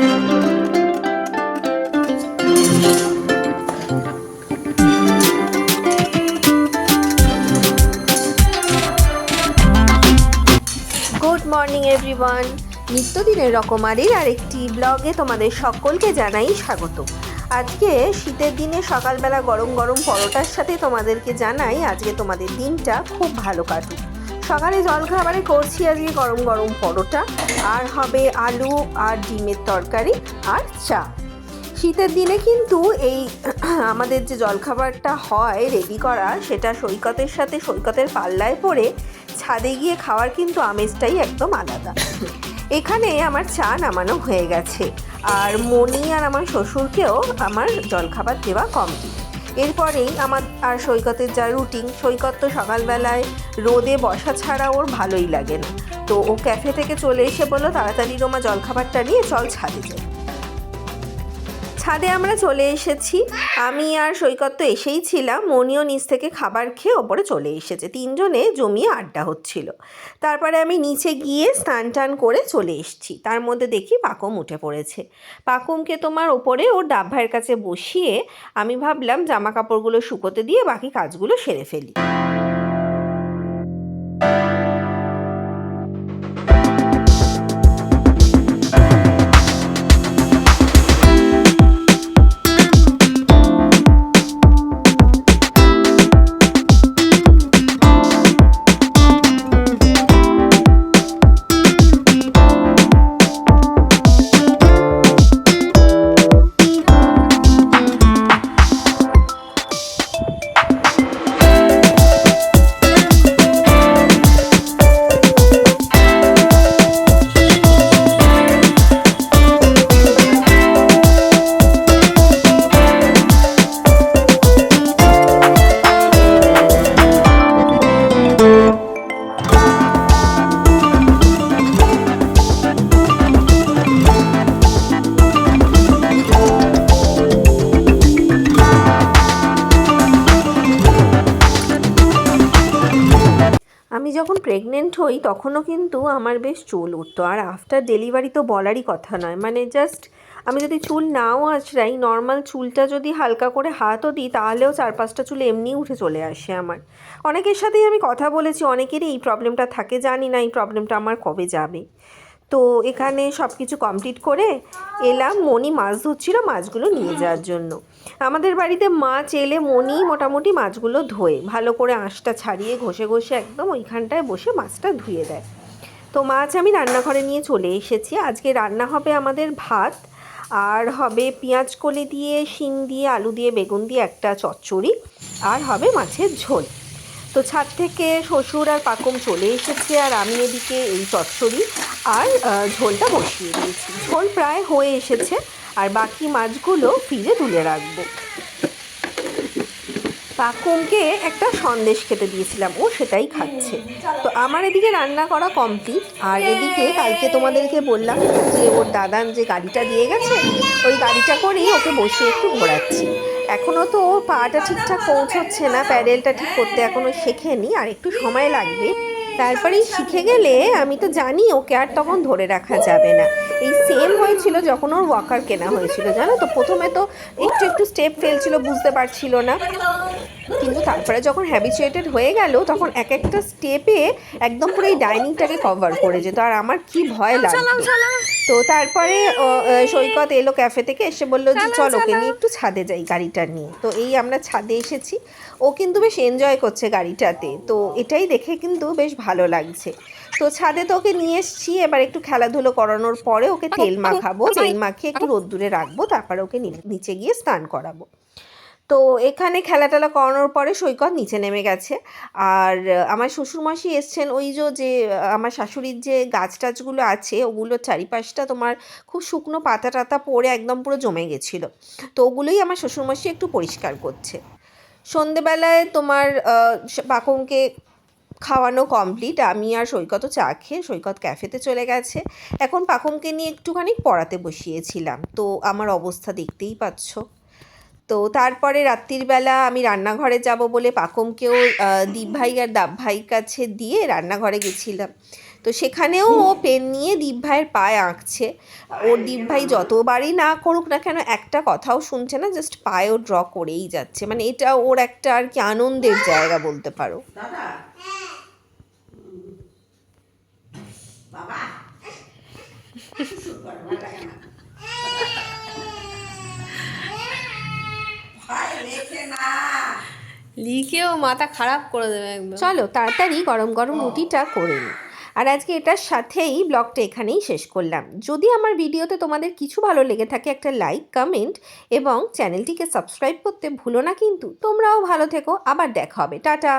Good morning everyone নিত্যদিনের রকমারির আরেকটি ব্লগে তোমাদের সকলকে জানাই স্বাগত। আজকে শীতের দিনে সকালবেলা গরম গরম পরোটার সাথে তোমাদেরকে জানাই আজকে তোমাদের দিনটা খুব ভালো কাটুক। সকালে জলখাবারে করছি আজকে গরম গরম পরোটা। আর হবে আলু আর ডিমের তরকারি আর চা। শীতের দিনে কিন্তু এই আমাদের যে জলখাবারটা হয় রেডি করা, সেটা সৈকতের সাথে সৈকতের পাল্লায় পড়ে ছাদে গিয়ে খাওয়ার কিন্তু আমেজটাই একদম আলাদা। এখানে আমার চা নামানো হয়ে গেছে। আর মনি আর আমার শ্বশুরকেও আমার জলখাবার দেওয়া কমপ্লিট। এরপরেই আমার আর সৈকতের যা রুটিন, সৈকত তো সকালবেলায় রোদে বসা ছাড়া ওর ভালোই লাগে না। তো ও ক্যাফে থেকে চলে এসে বলল, তাড়াতাড়ি রোমা জলখাবারটা নিয়ে চল ছাদে যাই। ছাদে আমরা চলে এসেছি। আমি আর সৈকত তো এসেই ছিলাম। মনিও নিচ থেকে খাবার খেয়ে ওপরে চলে এসেছে। তিনজনে জমিয়ে আড্ডা হচ্ছিল। তারপরে আমি নিচে গিয়ে স্নান টান করে চলে এসেছি। তার মধ্যে দেখি পাকুম উঠে পড়েছে। পাকুমকে তোমার ওপরে ওর ডাব ভাইয়ের কাছে বসিয়ে আমি ভাবলাম জামা কাপড়গুলো শুকোতে দিয়ে বাকি কাজগুলো সেরে ফেলি। আমি যখন প্রেগনেন্ট হই, তখনও কিন্তু আমার বেশ চুল উঠতো। আর আফটার ডেলিভারি তো বলারই কথা নয়। মানে জাস্ট আমি যদি চুল নাও আঁচড়াই নর্মাল চুলটা যদি হালকা করে হাতও দিই, তাহলেও চার পাঁচটা চুল এমনি উঠে চলে আসে আমার। অনেকের সাথেই আমি কথা বলেছি, অনেকেরই এই প্রবলেমটা থাকে, জানি না এই প্রবলেমটা আমার কবে যাবে। তো এখানে সব কিছু কমপ্লিট করে এলাম মনি মাছ ধরছিল মাছগুলো নিয়ে যাওয়ার জন্য। আমাদের বাড়িতে মাছ এলে মনি মোটামুটি মাছগুলো ধোয়ে, ভালো করে আঁশটা ছাড়িয়ে ঘষে ঘষে একদম ওইখানটায় বসে মাছটা ধুয়ে দেয়। তো মাছ আমি রান্নাঘরে নিয়ে চলে এসেছি। আজকে রান্না হবে আমাদের ভাত, আর হবে পেঁয়াজ কলি দিয়ে, শিং দিয়ে, আলু দিয়ে, বেগুন দিয়ে একটা চচ্চড়ি, আর হবে মাছের ঝোল। তো ছাদ থেকে শ্বশুর আর পাকম চলে এসেছে, আর আমি এদিকে এই চচ্চড়ি আর ঝোলটা বসিয়ে দিয়েছি। ঝোল প্রায় হয়ে এসেছে, আর বাকি মাছগুলো ফ্রিজে তুলে রাখব। পাকুমকে একটা সন্দেশ খেতে দিয়েছিলাম, ও সেটাই খাচ্ছে। তো আমার এদিকে রান্না করা কমপ্লিট আর এদিকে কালকে তোমাদেরকে বললাম যে ওর দাদান যে গাড়িটা দিয়ে গেছে, ওই গাড়িটা করেই ওকে বসে একটু ঘোরাচ্ছি। এখনও তো পাটা ঠিকঠাক পৌঁছচ্ছে না প্যাডেলটা ঠিক করতে এখনও শেখেনি আর একটু সময় লাগবে। তারপরেই শিখে গেলে আমি তো জানি ওকে আর তখন ধরে রাখা যাবে না। এই সেম হয়েছিল যখন ওর ওয়াকার কেনা হয়েছিল জানো তো? প্রথমে তো একটু একটু স্টেপ ফেলছিল বুঝতে পারছিল না। কিন্তু তারপরে যখন হ্যাবিচুয়েটেড হয়ে গেল তখন এক একটা স্টেপে একদম পুরো এই ডাইনিংটাকে কভার করে যেত আর আমার কি ভয় লাগতো তো তারপরে সৈকত এলো ক্যাফে থেকে এসে বলল যে চল ওকে নিয়ে একটু ছাদে যাই গাড়িটা নিয়ে। তো এই আমরা ছাদে এসেছি। ও কিন্তু বেশ এনজয় করছে গাড়িটাতে। তো এটাই দেখে কিন্তু বেশ ভালো লাগছে। তো ছাদে তো ওকে নিয়ে এসেছি। এবার একটু খেলাধুলো করানোর পরে ওকে তেল মাখাবো তেল মাখিয়ে একটু রোদ্দুরে রাখব। তারপরে ওকে নিচে গিয়ে স্নান করাবো। তো এখানে খেলা টেলা করানোর পরে সৈকত নিচে নেমে গেছে। আর আমার শ্বশুরমাসি এসছেন ওই যে যে আমার শাশুড়ির যে গাছ টাছগুলো আছে, ওগুলোর চারিপাশটা তোমার খুব শুকনো পাতা টাতা পড়ে একদম পুরো জমে গেছিল। তো ওগুলোই আমার শ্বশুরমশাই একটু পরিষ্কার করছে। সন্ধেবেলায় তোমার পাখমকে খাওয়ানো কমপ্লিট। আমি আর সৈকতও চা খেয়ে সৈকত ক্যাফেতে চলে গেছে। এখন পাখমকে নিয়ে একটুখানি পড়াতে বসিয়েছিলাম। তো আমার অবস্থা দেখতেই পাচ্ছ। তো তারপরে রাত্রির বেলা আমি রান্নাঘরে যাব বলে পাকমকেও দীপ ভাই আর দাব ভাইয়ের কাছে দিয়ে রান্নাঘরে গেছিলাম। তো সেখানেও ও পেন নিয়ে দীপ ভাইয়ের পায়ে আঁকছে। ওর দীপ ভাই যতবারই না করুক না কেন একটা কথাও শুনছে না জাস্ট পায়েও ড্র করেই যাচ্ছে। মানে এটা ওর একটা আর কি আনন্দের জায়গা বলতে পারো। বাবা! লিখেও মাথা খারাপ করে দেবে একদম। চলো তাড়াতাড়ি গরম গরম রুটিটা করে নিই আর আজকে এটার সাথেই ব্লগটা এখানেই শেষ করলাম। যদি আমার ভিডিওতে তোমাদের কিছু ভালো লেগে থাকে একটা লাইক কমেন্ট এবং চ্যানেলটিকে সাবস্ক্রাইব করতে ভুলো না কিন্তু। তোমরাও ভালো থেকো আবার দেখা হবে। টাটা।